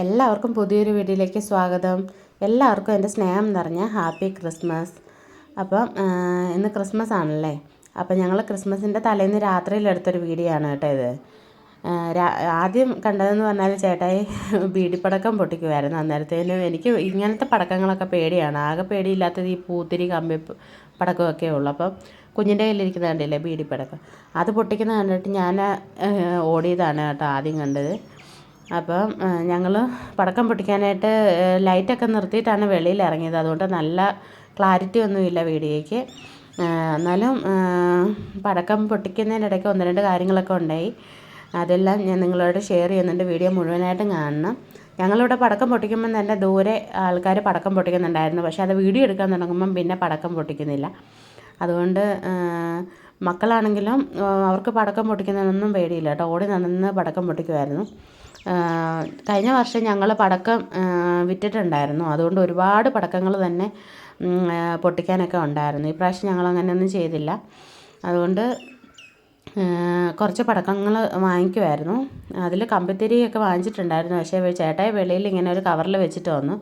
എല്ലാവർക്കും പുതിയൊരു വീഡിയോയിലേക്ക് സ്വാഗതം. എല്ലാവർക്കും എന്റെ സ്നേഹം നിറഞ്ഞ ഹാപ്പി ക്രിസ്മസ്. അപ്പം ഇന്ന് ക്രിസ്മസ് ആണല്ലേ? അപ്പം ഞങ്ങൾ ക്രിസ്മസിന്റെ തലേന്ന് രാത്രിയിൽ എടുത്തൊരു വീഡിയോ ആണ് കേട്ടോ ഇത്. ആദ്യം കണ്ടതെന്ന് പറഞ്ഞാൽ ചേട്ടായി ബീഡിപ്പടക്കം പൊട്ടിക്കുമായിരുന്നു അന്നേരത്തേനും എനിക്ക് ഇങ്ങനത്തെ പടക്കങ്ങളൊക്കെ പേടിയാണ്. ആകെ പേടിയില്ലാത്തത് ഈ പൂത്തിരി കമ്പി പടക്കമൊക്കെ ഉള്ളൂ. അപ്പം കുഞ്ഞിന്റെ കയ്യിലിരിക്കുന്ന കണ്ടില്ലേ ബീഡിപ്പടക്കം? അത് പൊട്ടിക്കുന്ന കണ്ടിട്ട് ഞാൻ ഓടിയതാണ് കേട്ടോ ആദ്യം കണ്ടത്. അപ്പം ഞങ്ങൾ പടക്കം പൊട്ടിക്കാനായിട്ട് ലൈറ്റൊക്കെ നിർത്തിയിട്ടാണ് വെളിയിൽ ഇറങ്ങിയത്. അതുകൊണ്ട് നല്ല ക്ലാരിറ്റി ഒന്നുമില്ല വീഡിയോയ്ക്ക്. എന്നാലും പടക്കം പൊട്ടിക്കുന്നതിനിടയ്ക്ക് ഒന്ന് രണ്ട് കാര്യങ്ങളൊക്കെ ഉണ്ടായി. അതെല്ലാം ഞാൻ നിങ്ങളോട് ഷെയർ ചെയ്യുന്നുണ്ട്. വീഡിയോ മുഴുവനായിട്ടും കാണണം. ഞങ്ങളിവിടെ പടക്കം പൊട്ടിക്കുമ്പം തന്നെ ദൂരെ ആൾക്കാർ പടക്കം പൊട്ടിക്കുന്നുണ്ടായിരുന്നു. പക്ഷേ അത് വീഡിയോ എടുക്കാൻ തുടങ്ങുമ്പം പിന്നെ പടക്കം പൊട്ടിക്കുന്നില്ല. അതുകൊണ്ട് മക്കളാണെങ്കിലും അവർക്ക് പടക്കം പൊട്ടിക്കുന്നതിനൊന്നും പേടിയില്ല കേട്ടോ. ഓടി നടന്ന് പടക്കം പൊട്ടിക്കുമായിരുന്നു. കഴിഞ്ഞ വർഷം ഞങ്ങൾ പടക്കം വിറ്റിട്ടുണ്ടായിരുന്നു. അതുകൊണ്ട് ഒരുപാട് പടക്കങ്ങൾ തന്നെ പൊട്ടിക്കാനൊക്കെ ഉണ്ടായിരുന്നു. ഈ പ്രാവശ്യം ഞങ്ങൾ അങ്ങനെയൊന്നും ചെയ്തില്ല. അതുകൊണ്ട് കുറച്ച് പടക്കങ്ങൾ വാങ്ങിക്കുമായിരുന്നു അതിൽ കമ്പിത്തിരിയൊക്കെ വാങ്ങിച്ചിട്ടുണ്ടായിരുന്നു. പക്ഷേ ചേട്ടായി വെളിയിൽ ഇങ്ങനെ ഒരു കവറിൽ വെച്ചിട്ട് വന്നു.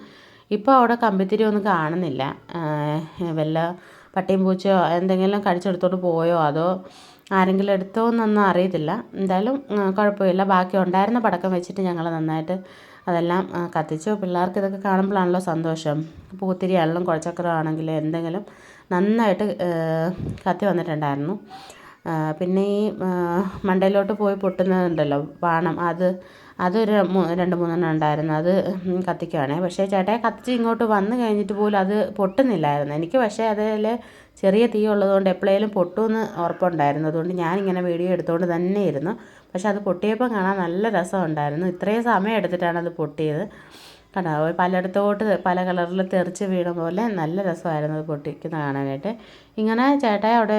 ഇപ്പോൾ അവിടെ കമ്പിത്തിരി ഒന്നും കാണുന്നില്ല. വല്ല പട്ടിയും പൂച്ചയോ എന്തെങ്കിലും കടിച്ചെടുത്തോണ്ട് പോയോ അതോ ആരെങ്കിലും എടുത്തോ എന്നൊന്നും അറിയത്തില്ല. എന്തായാലും കുഴപ്പമില്ല. ബാക്കി ഉണ്ടായിരുന്ന പടക്കം വെച്ചിട്ട് ഞങ്ങൾ നന്നായിട്ട് അതെല്ലാം കത്തിച്ചു. പിള്ളേർക്ക് ഇതൊക്കെ കാണുമ്പോഴാണല്ലോ സന്തോഷം. പൂത്തിരി ആണെങ്കിലും കുഴച്ചക്രം ആണെങ്കിലും എന്തെങ്കിലും നന്നായിട്ട് കത്തി വന്നിട്ടുണ്ടായിരുന്നു. പിന്നെ ഈ മണ്ടയിലോട്ട് പോയി പൊട്ടുന്നതുണ്ടല്ലോ ബാണം അത് അതൊരു രണ്ട് മൂന്നെണ്ണം ഉണ്ടായിരുന്നു. അത് കത്തിക്കുവാണേ. പക്ഷേ ചേട്ടായി കത്തിച്ച് ഇങ്ങോട്ട് വന്നു കഴിഞ്ഞിട്ട് പോലും അത് പൊട്ടുന്നില്ലായിരുന്നു. എനിക്ക് പക്ഷേ അതിൽ ചെറിയ തീ ഉള്ളതുകൊണ്ട് എപ്പോഴേലും പൊട്ടുമെന്ന് ഉറപ്പുണ്ടായിരുന്നു. അതുകൊണ്ട് ഞാനിങ്ങനെ വീഡിയോ എടുത്തുകൊണ്ട് തന്നെ ഇരുന്നു. പക്ഷേ അത് പൊട്ടിയപ്പം കാണാൻ നല്ല രസമുണ്ടായിരുന്നു. ഇത്രയും സമയം എടുത്തിട്ടാണ് അത് പൊട്ടിയത്. കണ്ടോ? പലയിടത്തോട്ട് പല കളറിൽ തെറിച്ച് വീണ പോലെ നല്ല രസമായിരുന്നു അത് പൊട്ടിക്കുന്ന കാണാനായിട്ട്. ഇങ്ങനെ ചേട്ടായി അവിടെ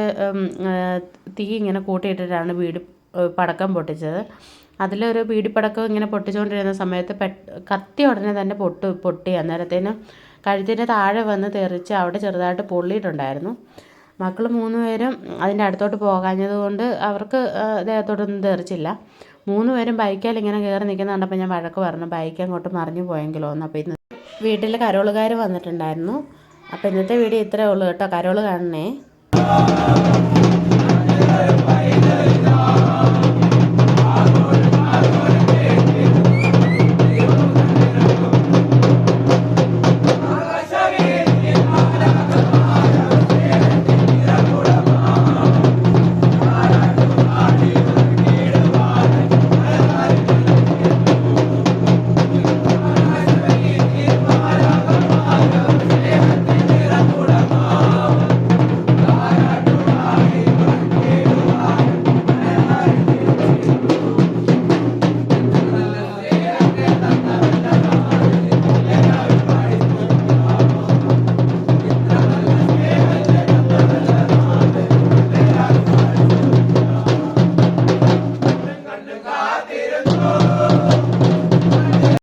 തീ ഇങ്ങനെ കൂട്ടിയിട്ടിട്ടാണ് വീട് പടക്കം പൊട്ടിച്ചത്. അതിലൊരു ബീഡിപ്പടക്കം ഇങ്ങനെ പൊട്ടിച്ചുകൊണ്ടിരുന്ന സമയത്ത് പെട്ട് കത്തി ഉടനെ തന്നെ പൊട്ടു പൊട്ടി. അന്നേരത്തേനും കഴുത്തിന്റെ താഴെ വന്ന് തെറിച്ച് അവിടെ ചെറുതായിട്ട് പൊള്ളിയിട്ടുണ്ടായിരുന്നു. മക്കൾ മൂന്ന് പേരും അതിന്റെ അടുത്തോട്ട് പോകാഞ്ഞതുകൊണ്ട് അവർക്ക് ദേഹത്തോട്ടൊന്നും തെറിച്ചില്ല. മൂന്ന് പേരും ബൈക്കേൽ ഇങ്ങനെ കയറി നിൽക്കുന്ന കണ്ടപ്പോൾ ഞാൻ വഴക്ക് പറഞ്ഞു ബൈക്ക് അങ്ങോട്ട് മറിഞ്ഞു പോയെങ്കിലോ? എന്ന് അപ്പോൾ ഇന്ന് വീട്ടിൽ കരോളുകാർ വന്നിട്ടുണ്ടായിരുന്നു. അപ്പോൾ ഇന്നത്തെ വീഡിയോ ഇത്രയേ ഉള്ളൂ കേട്ടോ. കരോൾ കാണണേ.